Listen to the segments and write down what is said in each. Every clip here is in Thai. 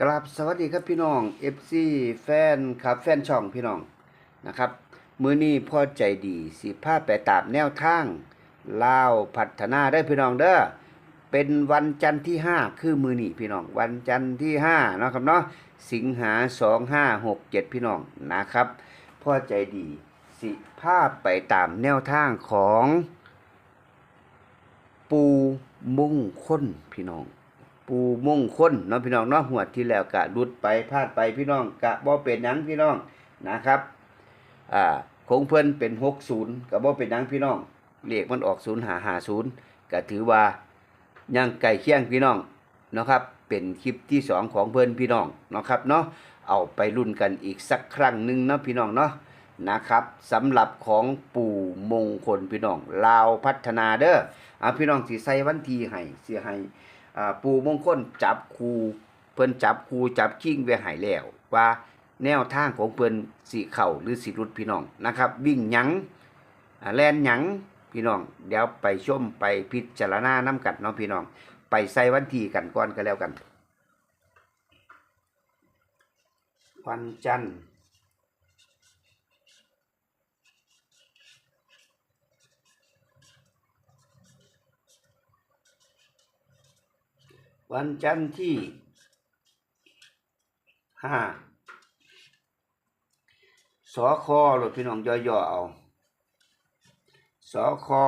กราบสวัสดีครับพี่น้อง FC แฟนครับแฟนช่องพี่น้องนะครับ มือนี้พ่อใจดีสิพาไปตามแนวทางลาวพัฒนาได้พี่น้องเด้อเป็นวันจันทร์ที่ 5 คือมือนี้พี่น้อง วันจันทร์ที่5เนาะครับเนาะสิงหา 2567 พี่น้องนะครับพ่อใจดีสิพาไปตามแนวทางของปูมุ่งค้นพี่น้อง ปูมงคลเนาะพี่น้องเนาะหัวดที่แล้วกะดุดไปพลาดไปพี่น้องกะบ่เป็นหยังพี่น้องนะครับอ่าคงเพิ่นเป็น60กะบ่เป็นหยังพี่น้องเลขมันออก0550ก็ถือว่ายังใกล้เคียงพี่น้องเนาะครับเป็นคลิปที่สองของเพิ่นพี่น้องเนาะครับเนาะเอาไปรุ่นกันอีกสักครั้งหนึ่งเนาะพี่น้องเนาะนะครับสำหรับของปู่มงคลพี่น้องลาวพัฒนาเด้อเอาพี่น้องสิใส่วันทีให้เสิให้ ปูมงคลจับคูเพิ่นจับคูจับคิงไว้ให้แล้ว ว่าแนวทางของเพิ่นสิเข้าหรือสิหลุดพี่น้องนะครับ วิ่งหยังแล่นหยังพี่น้อง เดี๋ยวไปชมไปพิจารณานํกันเนาะพี่น้อง ไปใส่วันที่กันก่อนก็แล้วกัน วันจันทร์ วันจันทร์ที่ห้าสอคอหรือพี่น้องย่อๆเอาสอคอ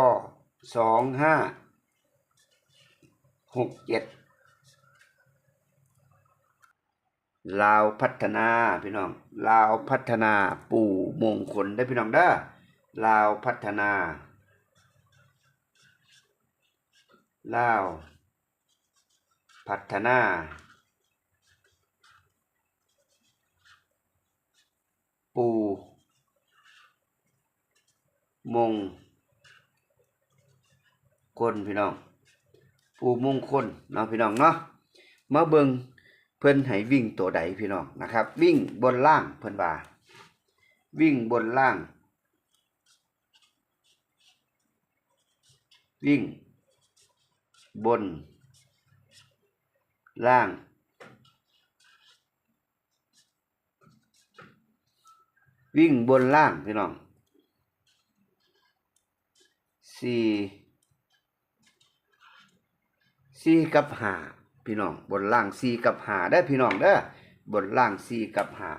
สองห้าหกเจ็ดลาวพัฒนาพี่น้องลาวพัฒนาปู่มงคลได้พี่น้องเด้อลาวพัฒนาลาว พัฒนา ปู มงคลพี่น้อง ปูมงคลเนาะพี่น้องเนาะมาเบิงเพิ่นให้วิ่งตัวใดพี่น้องนะครับ วิ่งบนล่างเพิ่นว่าวิ่งบนล่าง วิ่งบน ล่าง วิ่งบนล่างพี่น้องสี่สี่กับหาพี่น้องบนล่างสี่กับหาได้พี่น้องเด้อบนล่างสี่กับหา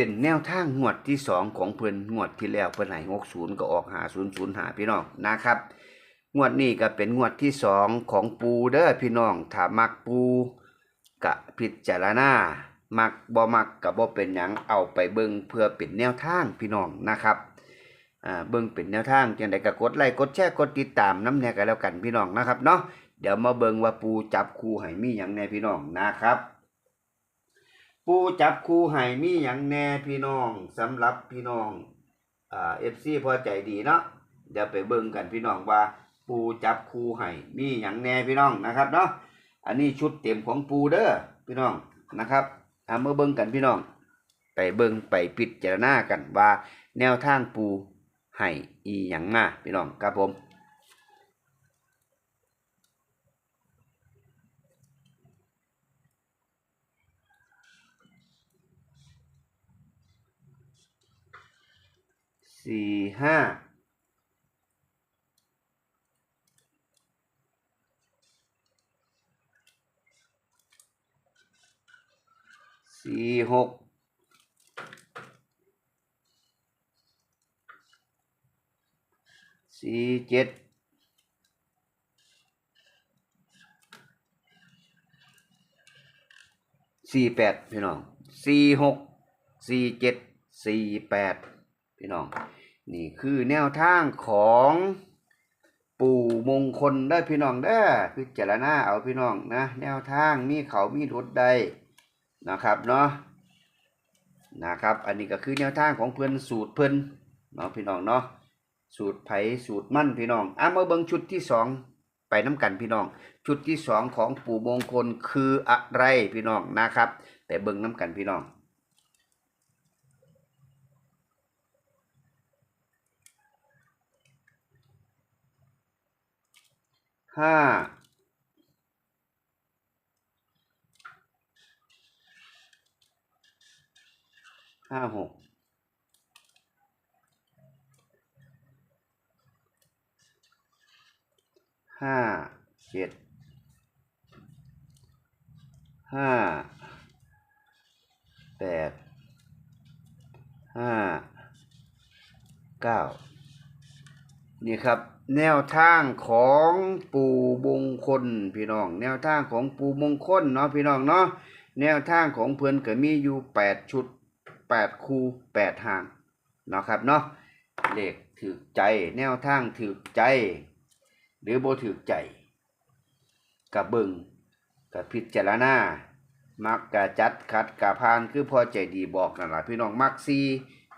เป็นแนวทางงวดที่สองของเพิ่นงวดที่แล้วเพิ่นให้หกศูนย์ก็ออกหาศูนย์ศูนย์หาพี่น้องนะครับ งวดนี้ก็เป็นงวดที่สองของปูเด้อพี่น้องถ้ามักปูกะพิจารณามักบ่มักกะบ่เป็นหยังเอาไปเบิ่งเพื่อเป็นแนวทางพี่น้องนะครับอ่าเบิ่งเป็นแนวทางจังไดก็กดไลค์กดแชร์กดติดตามน้ำแน่กันแล้วกันพี่น้องนะครับเนาะเดี๋ยวมาเบิ่งว่าปูจับคู่ให้มีหยังแน่พี่น้องนะครับ ปูจับคู่ให้มีหยังแน่พี่น้องสำหรับพี่น้องอ่า FC พอใจดีเนาะเดี๋ยวไปเบิ่งกันพี่น้องว่าปูจับคู่ให้มีหยังแน่พี่น้องนะครับเนาะอันนี้ชุดเต็มของปูเด้อพี่น้องนะครับเอามาเบิ่งกันพี่น้องไปเบิ่งไปพิดจารณากันว่า แนวทางปูให้อีหยังมาพี่น้องครับผม สี่ห้าสี่หกสี่เจ็ดสี่แปดพี่น้องสี่หกสี่เจ็ดสี่แปดพี่น้อง นี่คือแนวทางของปู่มงคลได้พี่น้องได้พิจารณาเอาพี่น้องนะ แนวทางมีเขามีรถใดนะครับเนาะนะครับ อันนี้ก็คือแนวทางของเพื่อนสูตรเพื่อนเนาะพี่น้องเนาะสูตรไผสูตรมั่นพี่น้องอะมาเบิ่งชุดที่สองไปน้ำกันพี่น้อง ชุดที่สองของปู่มงคลคืออะไรพี่น้องนะครับไปเบิ่งน้ำกันพี่น้อง ห้าห้าหกห้าเจ็ดห้าแปดห้าเก้า นี่ครับแนวทางของปู่มงคลพี่น้อง แนวทางของปู่มงคลเนาะพี่น้องเนาะแนวทางของเพื่อนก็มีอยู่แปดชุดแปดคู่แปดหางเนาะครับเนาะเลขถือใจ แนวทางถือใจ หรือโบถือใจกับเบิงกับพิจารณามักกะจัดขัดกะพานคือพอใจดีบอกนั่นแหละพี่น้องมักซี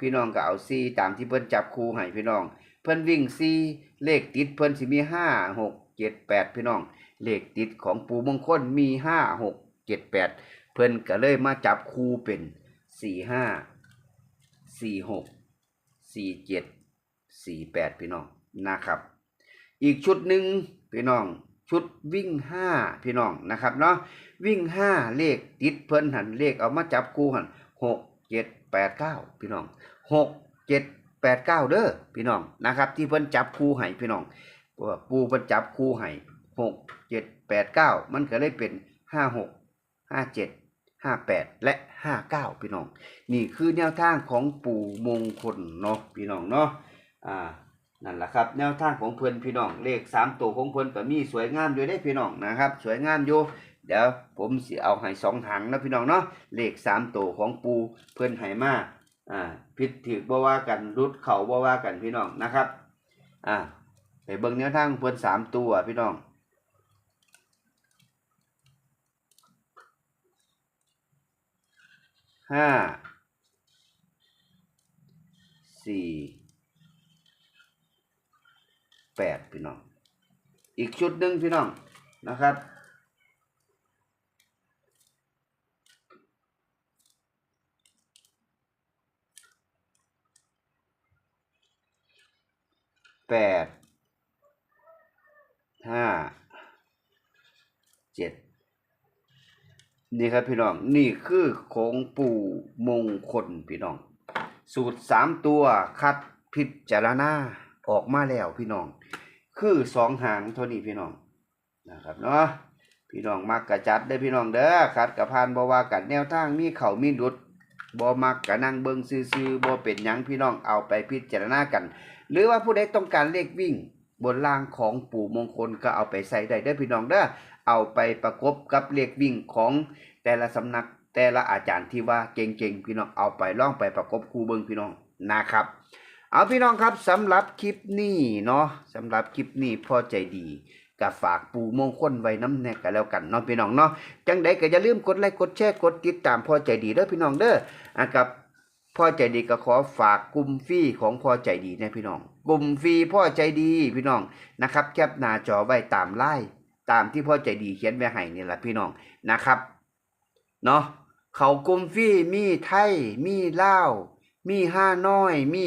พี่น้องก็เอาซีตามที่เพิ่อนจับคู่ให้พี่น้อง เพิ่นวิ่งซีเลขติดเพิ่นสิมีห้าหกเจ็ดแปดพี่น้อง เลขติดของปูมงคลมีห้าหกเจ็ดแปดเพิ่นก็เลยมาจับคูเป็นสี่ห้าสี่หกสี่เจ็ดสี่แปดพี่น้องนะครับ อีกชุดหนึ่งพี่น้องชุดวิ่งห้าพี่น้องนะครับเนาะวิ่งห้าเลขติดเพิ่นหันเลขเอามาจับคู่หันหกเจ็ดแปดเก้าพี่น้องหกเจ็ด แปดเก้าเด้อพี่น้องนะครับ ที่เพิ่นจับคู่ให้พี่น้องปูเพิ่นจับคู่ให้หกเจ็ดแปดเก้ามันก็เลยเป็นห้าหกห้าเจ็ดห้าแปดและห้าเก้าพี่น้อง นี่คือแนวทางของปู่มงคลเนาะพี่น้องเนาะอ่านั่นแหละครับแนวทางของเพื่อนพี่น้องเลขสามตัวของเพื่อนก็มีสวยงามอยู่ได้พี่น้องนะครับ สวยงามอยู่เดี๋ยวผมสิเอาให้สองหางนะพี่น้องเนาะเลขสามตัวของปูเพื่อนให้มา อ่าผิดถือบ่ว่ากันรุดเขาบ่ว่ากันพี่น้องนะครับ อ่าไปเบิ่งแนวทางของเพื่อนสามตัวพี่น้องห้าสี่แปดพี่น้อง อีกชุดหนึ่งพี่น้องนะครับ แปดห้าเจ็ดนี่ครับพี่น้อง นี่คือของปู่มงคลพี่น้อง สูตรสามตัวคัดพิจารณาออกมาแล้วพี่น้อง คือสองหางเท่านี้พี่น้องนะครับเนาะพี่น้องมักกระจัดได้อพี่น้องเด้อคัดกระพานบ่ว่ากันแนวทางมีเข่ามีดุดบ่มักกะนั่งเบิงซื่อๆบ่เป็นยังพี่น้องเอาไปพิจารณากัน หรือว่าผู้ใดต้องการเลขวิ่ง บนล่างของปู่มงคลก็เอาไปใส่ได้เด้อพี่น้องเด้อเอาไปประกบกับเลขวิ่งของแต่ละสำนักแต่ละอาจารย์ที่ว่าเก่งๆพี่น้องเอาไปล่องไปประกบคู่เบิ่งพี่น้องนะครับ เอาพี่น้องครับสำหรับคลิปนี้เนาะสำหรับคลิปนี้พอใจดีก็ฝากปูมงคลไว้น้ำแน่กันแล้วกันเนาะพี่น้องเนาะจังใดก็อย่าลืมกดไลค์กดแชร์กดติดตามพอใจดีเด้อพี่น้องเด้ออะกับ พ่อใจดีก็ขอฝากกลุ่มฟรีของพ่อใจดีนะพี่น้องกลุ่มฟรีพ่อใจดีพี่น้องนะครับ แคปหน้าจอไว้ตามไล่ตามที่พ่อใจดีเขียนไว้ให้นี่แหละพี่น้องนะครับเนาะเขากลุ่มฟรีมีไทยมีเลามีห้าน้อย มี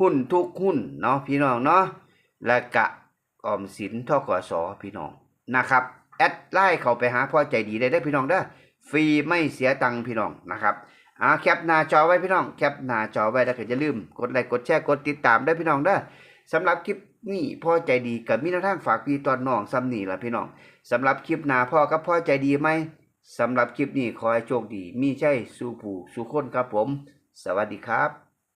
หุ้นทุกหุ้นเนาะพี่น้องเนาะและกะออมสินทกสพี่น้องนะครับแอดไลน์เขาไปหาพ่อใจดีได้ได้พี่น้องเด้อฟรีไม่เสียตังค์พี่น้องนะครับ อ่าแคปหน้าจอไว้พี่น้องแคปหน้าจอไว้แล้วก็อย่าลืมกดไลค์กดแชร์กดติดตามได้พี่น้องเด้อสำหรับคลิปนี่พ่อใจดีกับมีแนวทางฝากพี่ตอนน้องซ้ำนี่ล่ะพี่น้องสำหรับคลิปหน้าพ่อกับพ่อใจดีไหมสำหรับคลิปนี้ขอให้โชคดี มีใช่สู่ผู้สู่คนครับผม สวัสดีครับ